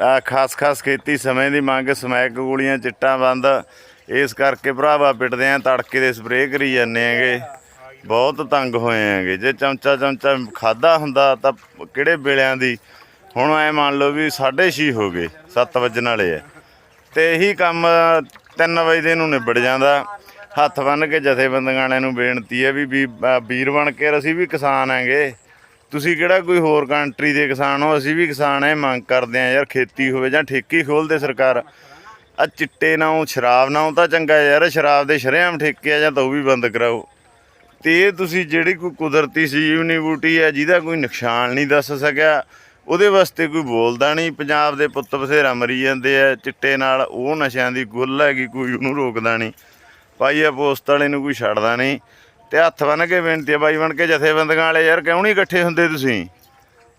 ਆ ਖਾਸ ਖਾਸ ਖੇਤੀ ਸਮੇਂ ਦੀ ਮੰਗ, ਸਮੈਕ ਗੋਲੀਆਂ, ਚਿੱਟਾਂ ਬੰਦ। ਇਸ ਕਰਕੇ ਭਰਾਵਾ ਪਿੱਟਦੇ ਆ, ਤੜਕੇ ਦੇ ਸਪਰੇਅ ਕਰੀ ਜਾਂਦੇ ਆਂਗੇ ਬਹੁਤ ਤੰਗ ਹੋਏ ਆਂਗੇ ਜੇ ਚਮਚਾ ਚਮਚਾ ਖਾਦਾ ਹੁੰਦਾ ਤਾਂ ਕਿਹੜੇ ਵੇਲਿਆਂ ਦੀ? ਹੁਣ ਐ ਮੰਨ ਲਓ ਵੀ 6:30 ਹੋ ਗਏ 7 ਵਜਣ ਵਾਲੇ ਆ। ਤੇ ਇਹੀ ਕੰਮ 3 ਵਜੇ ਦੇ ਨੂੰ ਨਿਬੜ ਜਾਂਦਾ। ਹੱਥ ਬੰਨ ਕੇ ਜਥੇਬੰਦੀਆਂ ਵਾਲਿਆਂ ਨੂੰ ਬੇਨਤੀ ਹੈ ਵੀ ਵੀ ਵੀਰ ਬਣ ਕੇ, ਅਸੀਂ ਵੀ ਕਿਸਾਨ ਆਂਗੇ ਤੁਸੀਂ ਕਿਹੜਾ ਕੋਈ ਹੋਰ ਕੰਟਰੀ ਦੇ ਕਿਸਾਨ ਹੋ? ਅਸੀਂ ਵੀ ਕਿਸਾਨ ਐ ਮੰਗ ਕਰਦੇ ਆ ਯਾਰ ਖੇਤੀ ਹੋਵੇ ਜਾਂ ਠੇਕੀ ਖੋਲਦੇ ਸਰਕਾਰ। ਆ ਚਿੱਟੇ ਨਾਲੋਂ ਸ਼ਰਾਬ ਨਾਲੋਂ ਤਾਂ ਚੰਗਾ ਯਾਰ, ਸ਼ਰਾਬ ਦੇ ਸ਼ਰੇਆਮ ਠੇਕੇ ਆ ਜਾਂ ਤਾਂ ਉਹ ਵੀ ਬੰਦ ਕਰਾਓ। ਤੇ ਇਹ ਤੁਸੀਂ ਜਿਹੜੀ ਕੋਈ ਕੁਦਰਤੀ ਜੀਵਨੀ ਬੂਟੀ ਹੈ ਜਿਹਦਾ ਕੋਈ ਨੁਕਸਾਨ ਨਹੀਂ ਦੱਸ ਸਕਿਆ, ਉਹਦੇ ਵਾਸਤੇ ਕੋਈ ਬੋਲਦਾ ਨਹੀਂ। ਪੰਜਾਬ ਦੇ ਪੁੱਤ ਬਥੇਰਾ ਮਰੀ ਜਾਂਦੇ ਆ, ਚਿੱਟੇ ਨਾਲ ਉਹ ਨਸ਼ਿਆਂ ਦੀ ਗੁੱਲ ਹੈਗੀ, ਕੋਈ ਉਹਨੂੰ ਰੋਕਦਾ ਨਹੀਂ। ਭਾਈ ਆ ਪੋਸਟ ਵਾਲੇ ਨੂੰ ਕੋਈ ਛੱਡਦਾ ਨਹੀਂ। ਤੇ ਹੱਥ ਬੰਨ ਕੇ ਬੇਨਤੀ ਆ ਬਾਈ ਬਣ ਕੇ ਜਥੇਬੰਦੀਆਂ ਵਾਲੇ ਯਾਰ ਕਿਉਂ ਨਹੀਂ ਇਕੱਠੇ ਹੁੰਦੇ ਤੁਸੀਂ?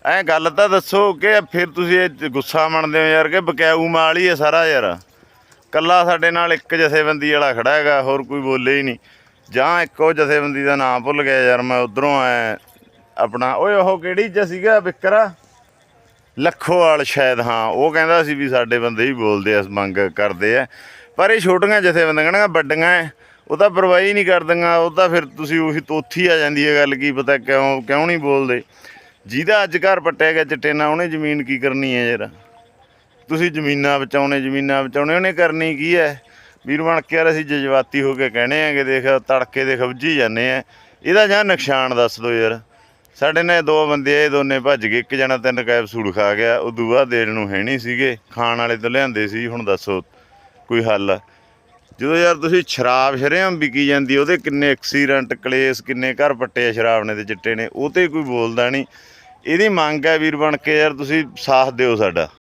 ਐ ਗੱਲ ਤਾਂ ਦੱਸੋ ਕਿ ਫਿਰ ਤੁਸੀਂ ਇਹ ਗੁੱਸਾ ਮੰਨਦੇ ਹੋ ਯਾਰ ਕਿ ਬਕਾਊ ਮਾਲ ਹੀ ਹੈ ਸਾਰਾ ਯਾਰ। ਕੱਲਾ ਸਾਡੇ ਨਾਲ ਇੱਕ ਜਥੇਬੰਦੀ ਵਾਲਾ ਖੜਾ ਹੈਗਾ ਹੋਰ ਕੋਈ ਬੋਲੇ ਹੀ ਨਹੀਂ। ਜਾਂ ਇੱਕ ਉਹ ਜਥੇਬੰਦੀ ਦਾ ਨਾਮ ਭੁੱਲ ਗਿਆ ਯਾਰ ਮੈਂ ਉਧਰੋਂ ਆਇਆ ਆਪਣਾ ਓਏ ਉਹ ਕਿਹੜੀ ਚ ਸੀਗਾ ਵਿਕਰਾ? ਲੱਖੋਵਾਲ ਸ਼ਾਇਦ ਹਾਂ ਉਹ ਕਹਿੰਦਾ ਸੀ ਵੀ ਸਾਡੇ ਬੰਦੇ ਹੀ ਬੋਲਦੇ ਆ ਮੰਗ ਕਰਦੇ ਆ। ਪਰ ਇਹ ਛੋਟੀਆਂ ਜਥੇਬੰਦੀਆਂ ਨੇ ਵੱਡੀਆਂ ਐ, ਉਹ ਤਾਂ ਪਰਵਾਹੀ ਨਹੀਂ ਕਰਦੀਆਂ, ਉਹ ਤਾਂ ਫਿਰ ਤੁਸੀਂ ਉਹੀ ਤੋਥੀ ਆ ਜਾਂਦੀ ਹੈ ਗੱਲ ਕੀ ਪਤਾ ਕਿਉਂ ਕਿਉਂ ਨਹੀਂ ਬੋਲਦੇ। ਜਿਹਦਾ ਅੱਜ ਘਰ ਪੱਟਿਆ ਗਿਆ ਚਿੱਟੇ ਨਾਲ ਉਹਨੇ ਜ਼ਮੀਨ ਕੀ ਕਰਨੀ ਹੈ ਯਾਰ ਤੁਸੀਂ ਜ਼ਮੀਨਾਂ ਬਚਾਉਣੇ ਜ਼ਮੀਨਾਂ ਬਚਾਉਣੇ, ਉਹਨੇ ਕਰਨੀ ਕੀ ਹੈ? ਵੀਰ ਬਣ ਕੇ ਯਾਰ ਅਸੀਂ ਜਜ਼ਬਾਤੀ ਹੋ ਕੇ ਕਹਿਣੇ ਆਂਗੇ ਦੇਖ, ਤੜਕੇ ਦੇ ਖਬਜੀ ਜਾਂਦੇ ਆ। ਇਹਦਾ ਜਾਂ ਨੁਕਸਾਨ ਦੱਸ ਦਿਓ ਯਾਰ। ਸਾਡੇ ਨਾਲ ਦੋ ਬੰਦੇ ਇਹ ਦੋਨੇ ਭੱਜ ਗਏ, ਇੱਕ ਜਣਾ ਤਿੰਨ ਕੈਪਸੂਲ ਖਾ ਗਿਆ ਉਹ ਦੂਆ ਦੇਣ ਨੂੰ ਹੈ ਨਹੀਂ ਸੀਗੇ, ਖਾਣ ਵਾਲੇ ਤੋਂ ਲਿਆਂਦੇ ਸੀ, ਹੁਣ ਦੱਸੋ ਕੋਈ ਹੱਲ। ਜਦੋਂ ਯਾਰ ਤੁਸੀਂ ਸ਼ਰਾਬ ਸ਼ਰੇਆਮ ਵਿਕੀ ਜਾਂਦੀ, ਉਹਦੇ ਕਿੰਨੇ ਐਕਸੀਡੈਂਟ ਕਲੇਸ, ਕਿੰਨੇ ਘਰ ਪੱਟੇ ਆ ਸ਼ਰਾਬ ਨੇ ਤੇ ਚਿੱਟੇ ਨੇ, ਉਹ ਤੇ ਕੋਈ ਬੋਲਦਾ ਨਹੀਂ। ਇਹਦੀ ਮੰਗ ਹੈ ਵੀਰ ਬਣ ਕੇ ਯਾਰ ਤੁਸੀਂ ਸਾਥ ਦਿਓ ਸਾਡਾ।